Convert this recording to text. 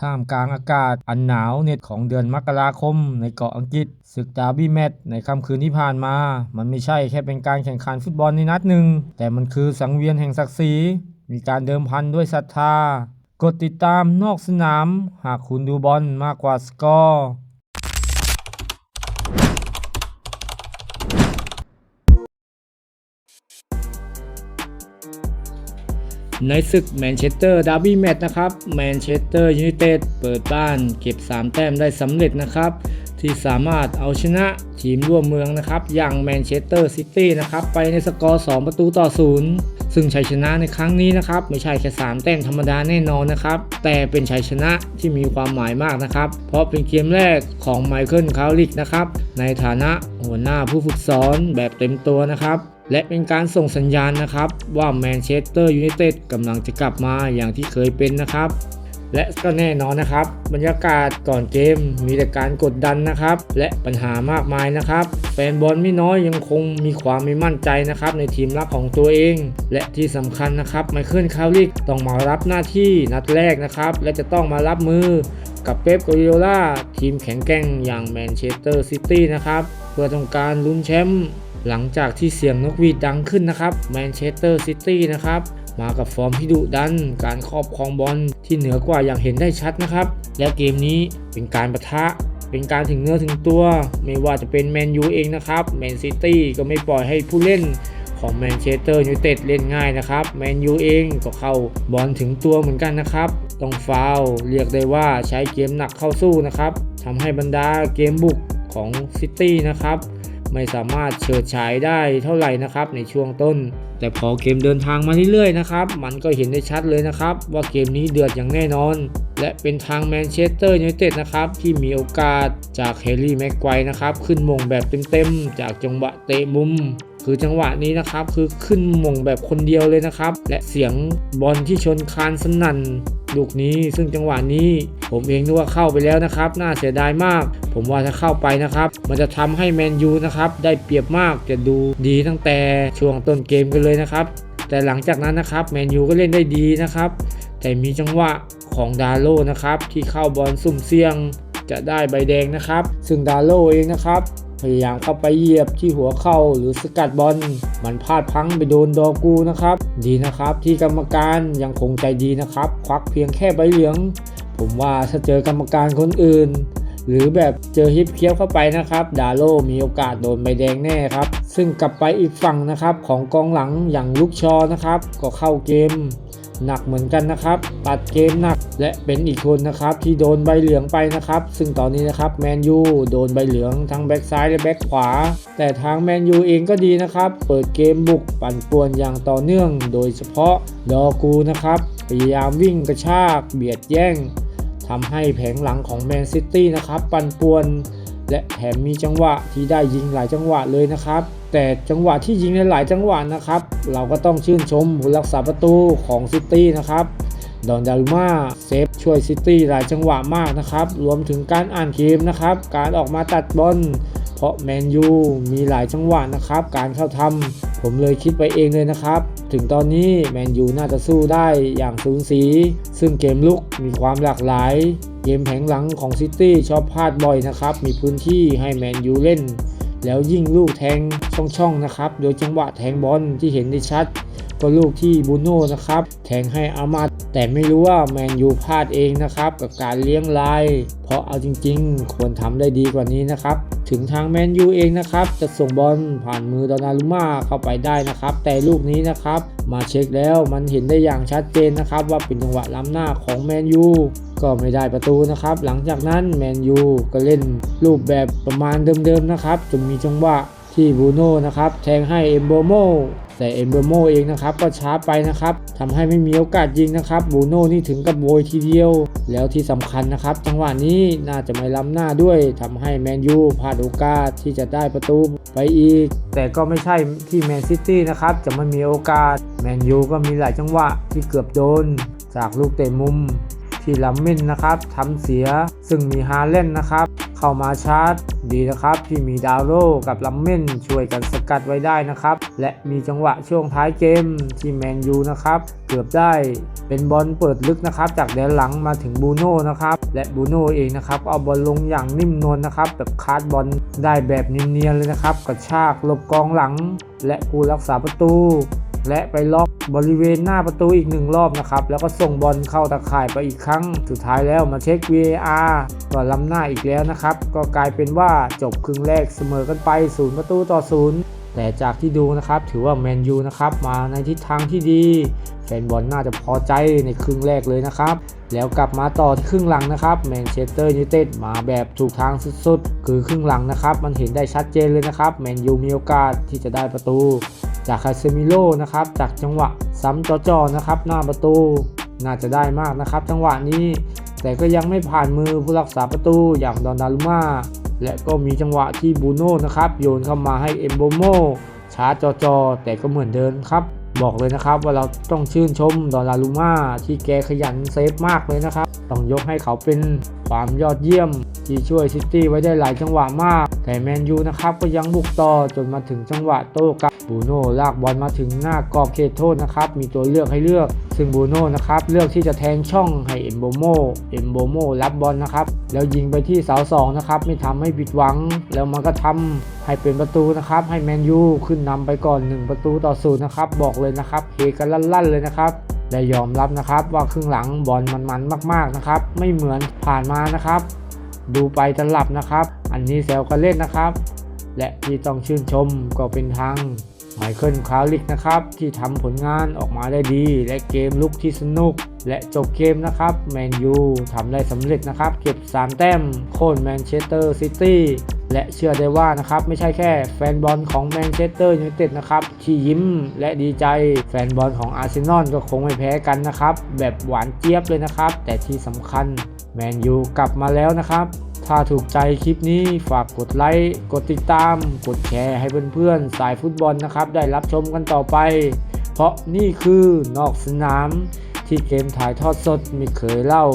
ท่ามกลางอากาศอันหนาวเหน็ดของเดือนมกราคมในเกาะอังกฤษศึกดาร์บี้แมตช์ในค่ำคืนที่ผ่านมา มันไม่ใช่แค่เป็นการแข่งขันฟุตบอลในนัดหนึ่ง แต่มันคือสังเวียนแห่งศักดิ์ศรีมีการเดิมพันด้วยศรัทธากดติดตามนอกสนาม หากคุณดูบอลมากกว่าสกอร์ ในศึกแมนเชสเตอร์ดาร์บี้แมตช์นะครับแมนเชสเตอร์ยูไนเต็ดเปิดบ้านเก็บ 3 แต้มได้สำเร็จนะครับ ที่สามารถเอาชนะทีมร่วมเมืองนะครับอย่างแมนเชสเตอร์ซิตี้นะครับไปในสกอร์ 2 ประตูต่อ 0 ซึ่งชัยชนะในครั้งนี้นะครับ ไม่ใช่แค่ 3 แต้มธรรมดาแน่นอนนะครับ แต่เป็นชัยชนะที่มีความหมายมากนะครับ เพราะเป็นเกมแรกของไมเคิลคาริกนะครับในฐานะหัวหน้าผู้ฝึกสอนแบบเต็มตัวนะครับ และเป็นการส่งสัญญาณนะครับ ว่าแมนเชสเตอร์ยูไนเต็ดกำลังจะกลับมาอย่างที่เคยเป็นนะครับ และก็แน่นอนนะครับ บรรยากาศก่อนเกมมีแต่การกดดันนะครับ และปัญหามากมายนะครับ แฟนบอลไม่น้อยยังคงมีความไม่มั่นใจนะครับ ในทีมรักของตัวเอง และที่สำคัญนะครับไมเคิลคาริกต้องมารับหน้าที่นัดแรกนะครับ และจะต้องมารับมือกับเป๊ปโกริโอลาทีมแข็งแกร่งอย่างแมนเชสเตอร์ซิตี้นะครับเพื่อต้องการลุ้นแชมป์ หลังจากที่เสียงนกหวีดดังขึ้นนะครับแมนเชสเตอร์ซิตี้นะครับมากับฟอร์มที่ดุดัน การครอบครองบอลที่เหนือกว่าอย่างเห็นได้ชัดนะครับ และเกมนี้เป็นการประทะ เป็นการถึงเนื้อถึงตัว ไม่ว่าจะเป็นแมนยูเองนะครับแมนซิตี้ก็ไม่ปล่อยให้ผู้เล่นของแมนเชสเตอร์ยูไนเต็ดเล่นง่ายนะครับแมนยูเองก็เข้าบอลถึงตัวเหมือนกันนะครับต้องฟาวเรียกได้ว่าใช้เกมหนักเข้าสู้นะครับทำให้บรรดาเกมบุกของซิตี้นะครับ ไม่สามารถเฉิดฉายได้เท่าไหร่นะครับในช่วงต้น แต่พอเกมเดินทางมาเรื่อยๆนะครับมันก็เห็นได้ชัดเลยนะครับ ว่าเกมนี้เดือดอย่างแน่นอน และเป็นทางแมนเชสเตอร์ยูไนเต็ดนะครับที่มีโอกาสจากแฮร์รี่แม็กไกวนะครับขึ้นมงแบบเต็มๆจากจังหวะเตะมุมคือจังหวะนี้นะครับคือขึ้นมงแบบคนเดียวเลยนะครับ และเสียงบอลที่ชนคานสนั่น ลูกนี้ ซึ่งจังหวะนี้ผมเองนึกว่าเข้าไปแล้วนะครับ น่าเสียดายมาก ผมว่าถ้าเข้าไปนะครับ มันจะทำให้แมนยูนะครับได้เปรียบมากจะดูดีตั้งแต่ช่วงต้นเกมกันเลยนะครับ แต่หลังจากนั้นนะครับแมนยูก็เล่นได้ดีนะครับ แต่มีจังหวะของดาโลนะครับที่เข้าบอลสุ่มเสี่ยงจะได้ใบแดงนะครับ ซึ่งดาโลเองนะครับ พยายามเข้าไปเหยียบที่หัวเข่าหรือสกัดบอล มันพลาดพังไปโดนดอกูนะครับ ดีนะครับที่กรรมการยังคงใจดีนะครับ ควักเพียงแค่ใบเหลือง ผมว่าถ้าเจอกรรมการคนอื่น หรือแบบเจอฮิปเคี้ยวเข้าไปนะครับ ดาโลมีโอกาสโดนใบแดงแน่ครับ ซึ่งกลับไปอีกฝั่งนะครับของกองหลังอย่างลุกชอนะครับ ก็เข้าเกม หนักเหมือนกันนะครับ ตัดเกมหนักและเป็นอีกคนนะครับที่โดนใบเหลืองไปนะครับ ซึ่งตอนนี้นะครับแมนยูโดนใบเหลืองทั้งแบ็กซ้ายและแบ็กขวา แต่ทางแมนยูเองก็ดีนะครับ เปิดเกมบุกปั่นป่วนอย่างต่อเนื่อง โดยเฉพาะดอกูนะครับพยายามวิ่งกระชากเบียดแย่งทำให้แผงหลังของแมนซิตี้นะครับ ปั่นป่วน และแถมมีจังหวะที่ได้ยิงหลายจังหวะเลยนะครับ แต่จังหวะที่ยิงในหลายจังหวะนะครับ เราก็ต้องชื่นชมผู้รักษาประตูของซิตี้นะครับดอนดารุมาเซฟช่วยซิตี้หลายจังหวะมากนะครับ รวมถึงการอ่านเกมนะครับ การออกมาตัดบอลเพราะแมนยูมีหลายจังหวะนะครับ การเข้าทำผมเลยคิดไปเองเลยนะครับ ถึงตอนนี้แมนยูน่าจะสู้ได้อย่างสูสี ซึ่งเกมลุกมีความหลากหลาย เกมแผงหลังของซิตี้ชอบพลาดบ่อยนะครับ มีพื้นที่ให้แมนยูเล่น แล้วยิ่งลูกแทงช่องๆนะครับ โดยจังหวะแทงบอลที่เห็นได้ชัด ก็ลูกที่บูโน่นะครับแทงให้อามาแต่ไม่รู้ว่าแมนยูพลาดเองนะครับกับการเลี้ยงลายเพราะเอาจริงๆ ควรทำได้ดีกว่านี้นะครับ ถึงทางแมนยูเองนะครับ จะส่งบอลผ่านมือดอนนารุม่าเข้าไปได้นะครับ แต่ลูกนี้นะครับ มาเช็คแล้วมันเห็นได้อย่างชัดเจนนะครับ ว่าเป็นจังหวะล้ำหน้าของแมนยูก็ไม่ได้ประตูนะครับ หลังจากนั้นแมนยูก็เล่นรูปแบบประมาณเดิมๆนะครับจนมีจังหวะ ที่บูโน่นะครับแทงให้เอมโบโมแต่เอมเบโมเองนะครับก็ช้าไปนะครับทำให้ไม่มีโอกาสยิงนะครับบูโน่นี่ถึงกับโวยทีเดียว แล้วที่สำคัญนะครับ จังหวะนี้น่าจะไม่ล้ำหน้าด้วยทำให้แมนยูพลาดโอกาสที่จะได้ประตูไปอีก แต่ก็ไม่ใช่ที่แมนซิตี้นะครับจะไม่มีโอกาสแมนยูก็มีหลายจังหวะที่เกือบโดน จากลูกเตะมุม ที่ลัมเมนนะครับทำเสียซึ่งมีฮาเลนนะครับ เข้ามาชาร์จ ดีนะครับ ที่มีดาวโรกับลัมเมนช่วยกันสกัดไว้ได้นะครับ และมีจังหวะช่วงท้ายเกมที่แมนยูนะครับเกือบได้เป็นบอลเปิดลึกนะครับ จากแดนหลังมาถึงบูโน่นะครับและบูโน่เองนะครับเอาบอลลงอย่างนิ่มนวลนะครับ แบบคาดบอลได้แบบเนียนๆเลยนะครับกระชากหลบกองหลัง และกูรักษาประตู และไปล็อกบริเวณหน้าประตูอีกหนึ่งรอบนะครับ แล้วก็ส่งบอลเข้าตะข่ายไปอีกครั้ง สุดท้ายแล้วมาเช็ค VAR ก็ล้ำหน้าอีกแล้วนะครับ ก็กลายเป็นว่าจบครึ่งแรกเสมอกันไปศูนย์ประตูต่อศูนย์แต่จากที่ดูนะครับถือว่าแมนยูนะครับมาในทิศทางที่ดีแฟนบอลน่าจะพอใจในครึ่งแรกเลยนะครับ แล้วกลับมาต่อที่ครึ่งหลังนะครับแมนเชสเตอร์ยูไนเต็ดมาแบบถูกทางสุดๆ คือครึ่งหลังนะครับ มันเห็นได้ชัดเจนเลยนะครับแมนยูมีโอกาสที่จะได้ประตู จากคาเซมิโลนะครับ จากจังหวะซ้ำจ่อๆนะครับ หน้าประตูน่าจะได้มากนะครับ จังหวะนี้ แต่ก็ยังไม่ผ่านมือผู้รักษาประตูอย่างดอนนารุมาและก็มีจังหวะที่บูโน่นะครับโยนเข้ามาให้เอมโบโมช้าจอๆแต่ก็เหมือนเดิมครับ บอกเลยนะครับว่าเราต้องชื่นชมดอนนารุมาที่แกขยันเซฟมากเลยนะครับ ต้องยกให้เขาเป็น ความยอดเยี่ยม ที่ช่วยซิตี้ไว้ได้หลายจังหวะมาก แต่แมนยูนะครับก็ยังบุกต่อจนมาถึงจังหวะโต้กลับบูโน่ลากบอลมาถึงหน้ากรอบเขตโทษนะครับมีตัวเลือกให้เลือก ซึ่งบูโน่นะครับเลือกที่จะแทงช่องให้เอมโบโมเอมโบโมรับบอลนะครับแล้วยิงไปที่เสาสองนะครับไม่ทำให้ผิดหวัง แล้วมันก็ทำให้เป็นประตูนะครับให้แมนยูขึ้นนำไปก่อน 1 ประตูต่อศูนย์นะครับบอกเลยนะครับเฮกันลั่นๆเลยนะครับ และยอมรับนะครับว่าครึ่งหลังบอลมันๆมาก ๆนะครับ ไม่เหมือนผ่านมานะครับ ดูไปจะหลับนะครับ อันนี้แซวกันเล่นนะครับ และที่ต้องชื่นชมก็เป็นทางไมเคิลคาริกนะครับที่ทำผลงานออกมาได้ดี และเกมลุกที่สนุก และจบเกมนะครับแมนยูทำได้สำเร็จนะครับ เก็บ 3 แต้มโค่นแมนเชสเตอร์ซิตี้ และเชื่อได้ว่านะครับไม่ใช่แค่แฟนบอลของแมนเชสเตอร์ยูไนเต็ดนะครับที่ยิ้มและดีใจแฟนบอลของอาร์เซนอลก็คงไม่แพ้กันนะครับ แบบหวานเจี๊ยบเลยนะครับ แต่ที่สำคัญแมนยูกลับมาแล้วนะครับ ถ้าถูกใจคลิปนี้ฝากกดไลค์ กดติดตาม กดแชร์ให้เพื่อนๆ สายฟุตบอลนะครับ ได้รับชมกันต่อไป เพราะนี่คือนอกสนามที่เกมถ่ายทอดสดไม่เคยเล่า